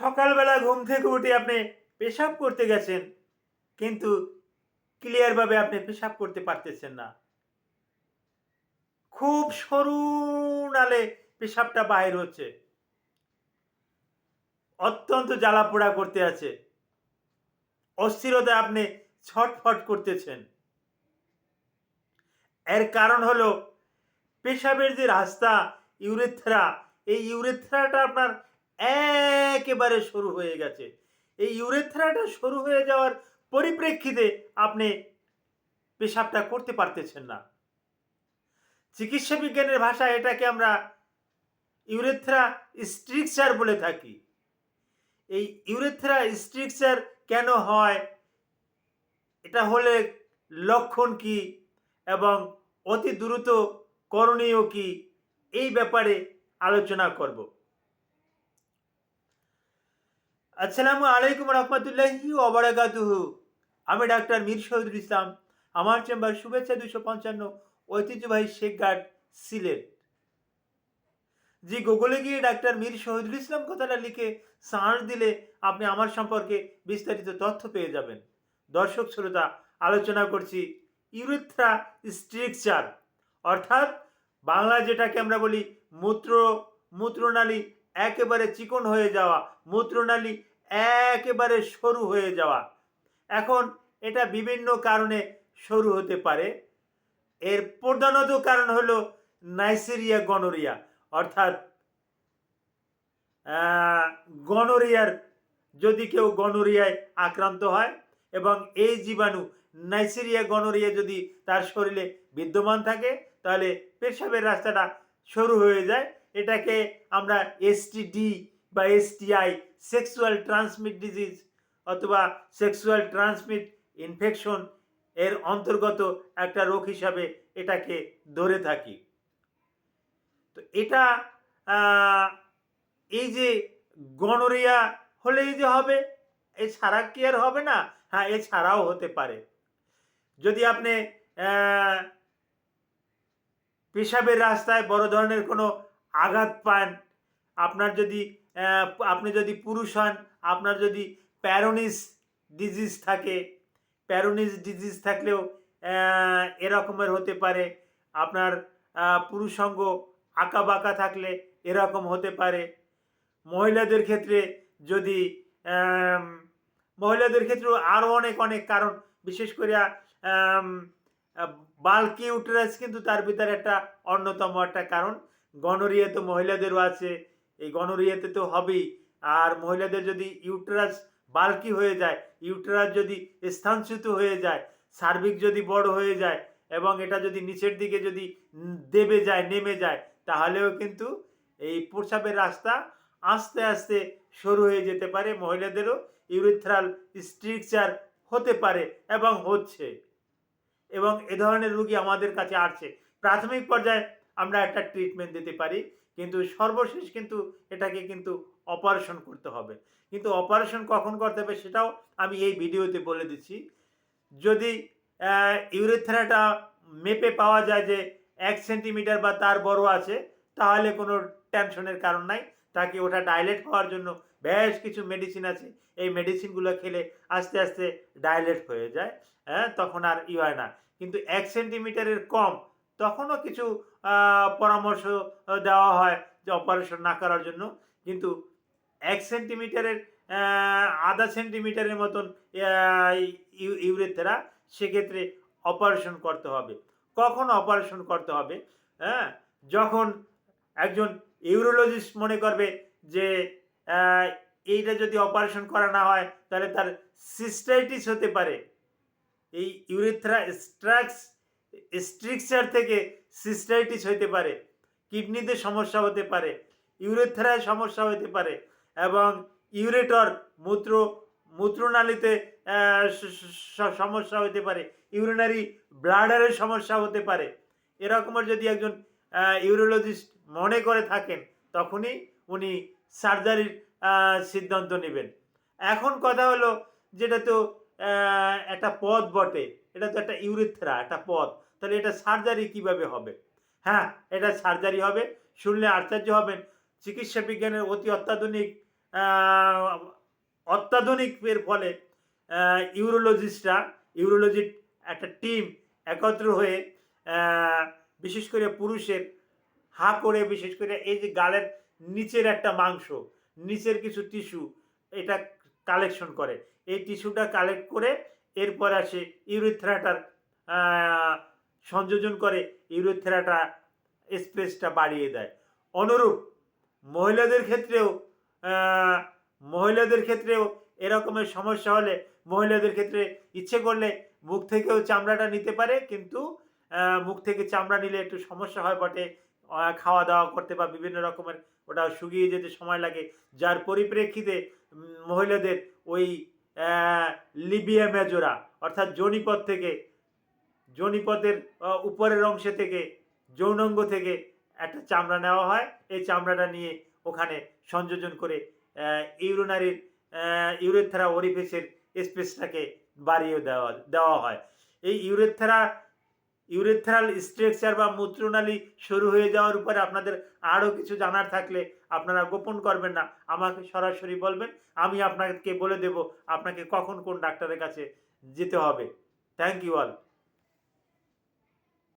সকালবেলা ঘুম থেকে উঠে আপনি পেশাব করতে গেছেন, কিন্তু ক্লিয়ারভাবে আপনি পেশাব করতে পারতেছেন না। খুব সরু নালে পেশাবটা বাহির হচ্ছে। অত্যন্ত জ্বালাপোড়া করতে আছে। অস্থিরতা আপনি ছটফট করতেছেন। এর কারণ হলো, পেশাবের যে রাস্তা, ইউরেথ্রা, এই ইউরেথ্রাটা আপনার একেবারে শুরু হয়ে গেছে। এই ইউরেথ্রাটা শুরু হয়ে যাওয়ার পরিপ্রেক্ষিতে আপনি পেশাবটা করতে পারতেছেন না। চিকিৎসা বিজ্ঞানের ভাষায় এটাকে আমরা ইউরেথ্রা স্ট্রিকচার বলে থাকি। এই ইউরেথ্রা স্ট্রিকচার কেন হয়? এটা হলে লক্ষণ কি? এবং অতি দ্রুত করণীয় কি? এই ব্যাপারে আলোচনা করব। আসসালামু আলাইকুম রহমতুল্লাহি ওবরাকাতুহু আমি ডাক্তার মীর শহীদুল ইসলাম। আমার চেম্বার শুভেচ্ছা দুশো পঞ্চান্ন ঐতিহ্যবাহী শেখ গার্ড, সিলেট। জি, গুগলে গিয়ে ডাক্তার মীর শহীদুল ইসলাম কথাটা লিখে সার্চ দিলে আপনি আমার সম্পর্কে বিস্তারিত তথ্য পেয়ে যাবেন। দর্শক শ্রোতা, আলোচনা করছি ইউরেথ্রা স্ট্রিকচার। অর্থাৎ বাংলা যেটাকে আমরা বলি মূত্র, মূত্রনালী, একেবারে চিকন হয়ে যাওয়া মূত্রনালী একেবারে সরু হয়ে যাওয়া। এখন এটা বিভিন্ন কারণে সরু হতে পারে। এর প্রধানত কারণ হলো নাইসেরিয়া গনোরিয়া, অর্থাৎ গনোরিয়ার যদি কেউ গনোরিয়ায় আক্রান্ত হয় এবং এই জীবাণু নাইসেরিয়া গনোরিয়া যদি তার শরীরে বিদ্যমান থাকে, তাহলে পেশাবের রাস্তাটা সরু হয়ে যায়। এটাকে আমরা এসটিডি বা এসটিআই সেক্সুয়াল ট্রান্সমিট ডিজিজ অথবা সেক্সুয়াল ট্রান্সমিট ইনফেকশন এর অন্তর্গত একটা রোগ হিসাবে এটাকে ধরে থাকি। তো এটা এই যে গনোরিয়া হলেই যে হবে এছাড়া কি আর হবে না? হ্যাঁ এছাড়াও হতে পারে। যদি আপনি পেশাবের রাস্তায় বড় ধরনের কোনো আঘাত পান, আপনার যদি আপনি যদি পুরুষ হন, আপনার যদি প্যারোনিস ডিজিজ থাকে, প্যারোনিস ডিজিজ থাকলেও এরকমের হতে পারে। আপনার পুরুষাঙ্গ আঁকা বাঁকা থাকলে এরকম হতে পারে। মহিলাদের ক্ষেত্রে যদি মহিলাদের ক্ষেত্রেও আরও অনেক অনেক কারণ। বিশেষ করে বাল্কি ইউটেরাস কিন্তু তার ভিতরে একটা অন্যতম একটা কারণ। গনোরিয়া তো মহিলাদেরও আছে এই গনোরিয়াতে তো হবেই। আর মহিলাদের যদি ইউটেরাস বাল্কি হয়ে যায়, ইউটেরাস যদি স্থানচ্যুত হয়ে যায়, সার্বিক যদি বড় হয়ে যায় এবং এটা যদি নিচের দিকে যদি দেবে যায়, নেমে যায়, তাহলেও কিন্তু এই প্রসাবের রাস্তা আস্তে আস্তে সরু হয়ে যেতে পারে। মহিলাদেরও ইউরিথ্রাল স্ট্রিকচার হতে পারে এবং হচ্ছে। এবং এ ধরনের রুগী আমাদের কাছে আসছে। প্রাথমিক পর্যায়ে আমরা একটা ট্রিটমেন্ট দিতে পারি। কিন্তু সর্বশেষ কিন্তু এটাকে কিন্তু অপারেশন করতে হবে। কিন্তু অপারেশন কখন করতে হবে সেটাও আমি এই ভিডিওতে বলে দিচ্ছি। যদি ইউরেথ্রাটা মেপে পাওয়া যায় যে এক সেন্টিমিটার বা তার বড় আছে, তাহলে কোনো টেনশনের কারণ নাই। তাকে ওটা ডাইলেট হওয়ার জন্য বেশ কিছু মেডিসিন আছে। এই মেডিসিনগুলো খেলে আস্তে আস্তে ডাইলেট হয়ে যায় হ্যাঁ তখন আর ই হয় না। কিন্তু এক সেন্টিমিটারের কম তখনও কিছু পরামর্শ দেওয়া হয় যে অপারেশন না করার জন্য। কিন্তু এক সেন্টিমিটারের আধা সেন্টিমিটারের মতন ইউ- ইউরেথেরা সেক্ষেত্রে অপারেশন করতে হবে। কখন অপারেশন করতে হবে? হ্যাঁ? যখন একজন ইউরোলজিস্ট মনে করবে যে এইটা যদি অপারেশন করা না হয়, তাহলে তার সিস্টাইটিস হতে পারে। এই ইউরেথ্রা স্ট্রাক্স স্ট্রিকচার থেকে সিস্টাইটিস হতে পারে, কিডনিতে সমস্যা হতে পারে, ইউরেথ্রায় সমস্যা হতে পারে এবং ইউরেটর মূত্র, মূত্রনালীতে সমস্যা হতে পারে, ইউরিনারি ব্লাডারের সমস্যা হতে পারে। এরকমের যদি একজন ইউরোলজিস্ট মনে করে থাকেন, তখনই উনি সার্জারির সিদ্ধান্ত নেবেন। এখন কথা হলো, যেটা তো একটা পথ বটে। এটা তো একটা ইউরিথ্রা, একটা পথ তাহলে এটা সার্জারি কীভাবে হবে? হ্যাঁ এটা সার্জারি হবে। শুনলে আশ্চর্য হবেন। চিকিৎসা বিজ্ঞানের অতি অত্যাধুনিক অত্যাধুনিক এর ফলে ইউরোলজিস্টরা, ইউরোলজির একটা টিম একত্র হয়ে বিশেষ করে পুরুষের হা করে, বিশেষ করে এই যে গালের নিচের একটা মাংস, নিচের কিছু টিস্যু, এটা কালেকশন করে। এই টিস্যুটা কালেক্ট করে এরপর আসে ইউরিথ্রাটার সংযোজন করে ইউরিথ্রাটা স্পেসটা বাড়িয়ে দেয়। অনুরূপ মহিলাদের ক্ষেত্রেও মহিলাদের ক্ষেত্রেও এরকমের সমস্যা হলে মহিলাদের ক্ষেত্রে ইচ্ছে করলে মুখ থেকেও চামড়াটা নিতে পারে, কিন্তু মুখ থেকে চামড়া নিলে একটু সমস্যা হয় বটে। খাওয়া দাওয়া করতে বা বিভিন্ন রকমের ওটা শুকিয়ে যেতে সময় লাগে। যার পরিপ্রেক্ষিতে মহিলাদের ওই লিবিয়া মেজোরা অর্থাৎ জনিপথ থেকে জনিপথের আহ, উপরের অংশে থেকে যৌনাঙ্গ থেকে একটা চামড়া নেওয়া হয়। এই চামড়াটা নিয়ে ওখানে সংযোজন করে ইউরিনারির ইউরেথেরা ওরিফেসের স্পেসটাকে বাড়িয়ে দেওয়া দেওয়া হয়। এই ইউরেথেরা ইউরেথ্রাল স্ট্রাকচার বা মূত্রনালী শুরু হয়ে যাওয়ার উপরে আপনাদের আরও কিছু জানার থাকলে আপনারা গোপন করবেন না। আমাকে সরাসরি বলবেন, আমি আপনাকে বলে দেব আপনাকে কখন কোন ডাক্তারের কাছে যেতে হবে। Thank you all